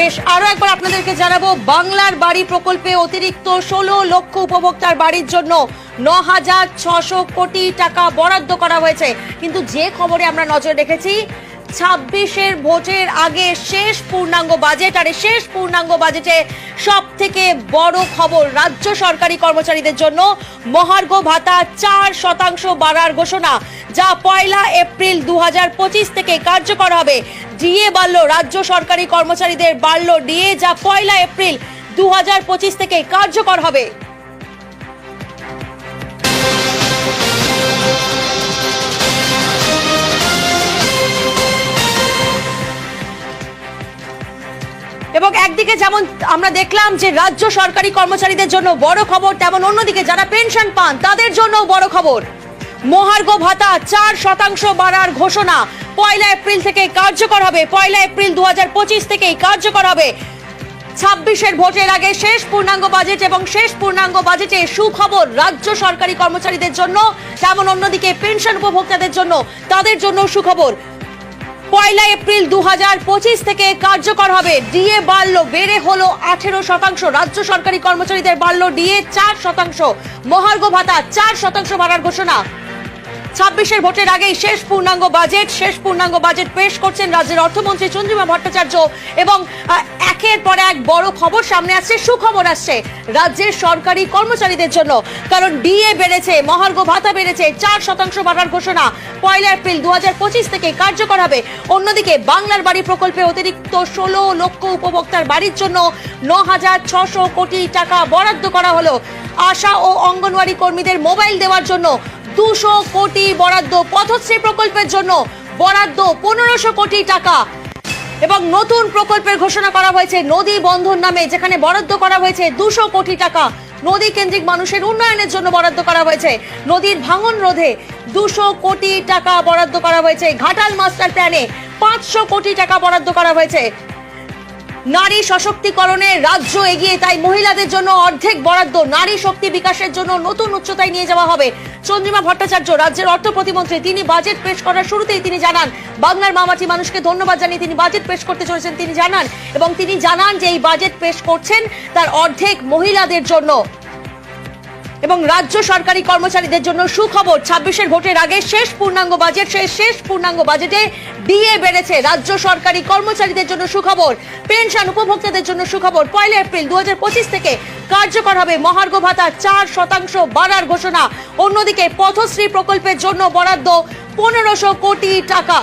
বেশ, আরও একবার আপনাদেরকে জানাব, বাংলার বাড়ি প্রকল্পে অতিরিক্ত ষোলো লক্ষ উপভোক্তার বাড়ির জন্য ন হাজার ছশো কোটি টাকা বরাদ্দ করা হয়েছে। কিন্তু যে খবরে আমরা নজর রেখেছি ছাব্বিশের ভোটের আগে শেষ পূর্ণাঙ্গ বাজেট, আর শেষ পূর্ণাঙ্গ বাজেটে সব থেকে বড় খবর রাজ্য সরকারি কর্মচারীদের জন্য। মহার্ঘ ভাতা চার শতাংশ বাড়ার ঘোষণা, যা পয়লা এপ্রিল দু হাজার পঁচিশ থেকে কার্যকর হবে। ডিএ বাড়ল, রাজ্য সরকারি কর্মচারীদের বাড়ল। ডিএ যা পয়লা এপ্রিল দু হাজার পঁচিশ থেকে কার্যকর হবে। এবং একদিকে যেমন আমরা দেখলাম যে রাজ্য সরকারি কর্মচারীদের জন্য বড় খবর, তেমন অন্যদিকে যারা পেনশন পান, তাদের জন্য বড় খবর। মহার্ঘ ভাতা চার শতাংশ বাড়ার ঘোষণা। পয়লা এপ্রিল থেকে কার্যকর হবে। পয়লা এপ্রিল দু হাজার পঁচিশ থেকেই কার্যকর হবে। ছাব্বিশের ভোটের আগে শেষ পূর্ণাঙ্গ বাজেট এবং শেষ পূর্ণাঙ্গ বাজেটে সুখবর রাজ্য সরকারি কর্মচারীদের জন্য, তেমন অন্যদিকে পেনশন উপভোক্তাদের জন্য, তাদের জন্য সুখবর। পয়লা এপ্রিল দু হাজার পঁচিশ থেকে কার্যকর হবে। ডিএ বাড়ল, বেড়ে হলো আঠেরো শতাংশ। রাজ্য সরকারি কর্মচারীদের বাড়ল ডিএ চার শতাংশ। মহার্ঘ ভাতা চার শতাংশ বাড়ার ঘোষণা। ছাব্বিশের ভোটের আগেই শেষ পূর্ণাঙ্গ বাজেট, শেষ পূর্ণাঙ্গ বাজেট পেশ করছেন রাজ্যের অর্থমন্ত্রী চন্দ্রিমা ভট্টাচার্য এবং একের পর এক বড় খবর সামনে আসছে, সুখবর আসছে রাজ্যের সরকারি কর্মচারীদের জন্য। কারণ ডিএ বেড়েছে, মহার্ঘ ভাতা বেড়েছে, চার শতাংশ বাড়ার ঘোষণা পয়লা এপ্রিল দু হাজার পঁচিশ থেকে কার্যকর হবে। অন্যদিকে বাংলার বাড়ি প্রকল্পে অতিরিক্ত ষোলো লক্ষ উপভোক্তার বাড়ির জন্য ন হাজার ছশো কোটি টাকা বরাদ্দ করা হলো। আশা ও অঙ্গনওয়াড়ি কর্মীদের মোবাইল দেওয়ার জন্য দুশো কোটি বরাদ্দ পথশ্রী প্রকল্পের জন্য বরাদ্দ পনেরোশো কোটি টাকা। এবং নতুন প্রকল্পের ঘোষণা করা হয়েছে নদী বন্ধন নামে, যেখানে বরাদ্দ করা হয়েছে দুশো কোটি টাকা। নদী কেন্দ্রিক মানুষের উন্নয়নের জন্য বরাদ্দ করা হয়েছে। নদীর ভাঙন রোধে দুশো কোটি টাকা বরাদ্দ করা হয়েছে। ঘাটাল মাস্টার প্ল্যানে পাঁচশো কোটি টাকা বরাদ্দ করা হয়েছে। নারী সশক্তিকরণে রাজ্য এগিয়ে, তাই মহিলাদের জন্য অর্ধেক বরাদ্দ নারী শক্তি বিকাশের জন্য নতুন উচ্চতায় নিয়ে যাওয়া হবে। চন্দ্রিমা ভট্টাচার্য, রাজ্যের অর্থ প্রতিমন্ত্রী, তিনি বাজেট পেশ করার শুরুতেই তিনি জানান, বাংলার মামাটি মানুষকে ধন্যবাদ জানিয়ে তিনি বাজেট পেশ করতে চলেছেন, তিনি জানান। এবং তিনি জানান যে এই বাজেট পেশ করছেন তার অর্ধেক মহিলাদের জন্য। এবং রাজ্য সরকারি কর্মচারীদের জন্য সুখবর, ছাব্বিশের ভোটের আগে শেষ পূর্ণাঙ্গ বাজেট, সেই শেষ পূর্ণাঙ্গ বাজেটে ডিএ বেড়েছে। রাজ্য সরকারি কর্মচারীদের জন্য সুখবর, পেনশন উপভোক্তাদের জন্য সুখবর। পয়লা এপ্রিল দু হাজার পঁচিশ থেকে কার্যকর হবে মহার্ঘ ভাতা চার শতাংশ বাড়ার ঘোষণা। অন্যদিকে পথশ্রী প্রকল্পের জন্য বরাদ্দ পনেরোশো কোটি টাকা।